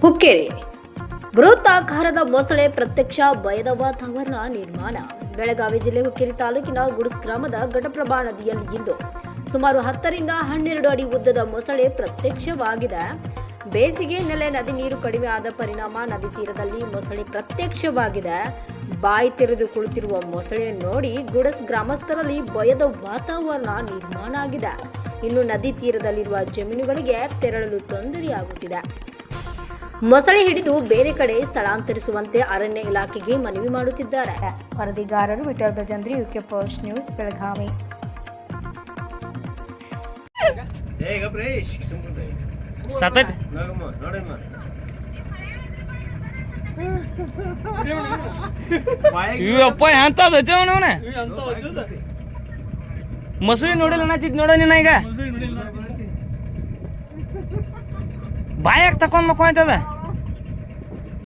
ಹುಕ್ಕೇರಿ. ಬೃಹತ್ತಾಕಾರದ ಮೊಸಳೆ ಪ್ರತ್ಯಕ್ಷ ಭಯದ ವಾತಾವರಣ ನಿರ್ಮಾಣ. ಬೆಳಗಾವಿ ಜಿಲ್ಲೆ ಹುಕ್ಕೇರಿ ತಾಲೂಕಿನ ಗುಡ್ಸ್ ಗ್ರಾಮದ ಘಟಪ್ರಭಾ ನದಿಯಲ್ಲಿ ಇಂದು ಸುಮಾರು ಹತ್ತರಿಂದ ಹನ್ನೆರಡು ಅಡಿ ಉದ್ದದ ಮೊಸಳೆ ಪ್ರತ್ಯಕ್ಷವಾಗಿದೆ. ಬೇಸಿಗೆ ನೆಲೆ ನದಿ ನೀರು ಕಡಿಮೆ ಆದ ಪರಿಣಾಮ ನದಿ ತೀರದಲ್ಲಿ ಮೊಸಳೆ ಪ್ರತ್ಯಕ್ಷವಾಗಿದೆ. ಬಾಯಿ ತೆರೆದು ಕುಳಿತಿರುವ ಮೊಸಳೆಯನ್ನು ನೋಡಿ ಗುಡಸ್ ಗ್ರಾಮಸ್ಥರಲ್ಲಿ ಭಯದ ವಾತಾವರಣ ನಿರ್ಮಾಣ ಆಗಿದೆ. ಇನ್ನು ನದಿ ತೀರದಲ್ಲಿರುವ ಜಮೀನುಗಳಿಗೆ ತೆರಳಲು ತೊಂದರೆಯಾಗುತ್ತಿದೆ. ಮೊಸಳೆ ಹಿಡಿದು ಬೇರೆ ಕಡೆ ಸ್ಥಳಾಂತರಿಸುವಂತೆ ಅರಣ್ಯ ಇಲಾಖೆಗೆ ಮನವಿ ಮಾಡುತ್ತಿದ್ದಾರೆ. ವರದಿಗಾರರು Vithal Gajendri UK first news Belagavi. ಇವಪ್ಪ ಎಂತ ಮಸೂರಿ ನೋಡಿಲ್ಲ ನೋಡ ನೀನ ಈಗ. ಬಾಯಾಗ ತಕೊಂಡ್ ಮಕ್ಕೊಂತದ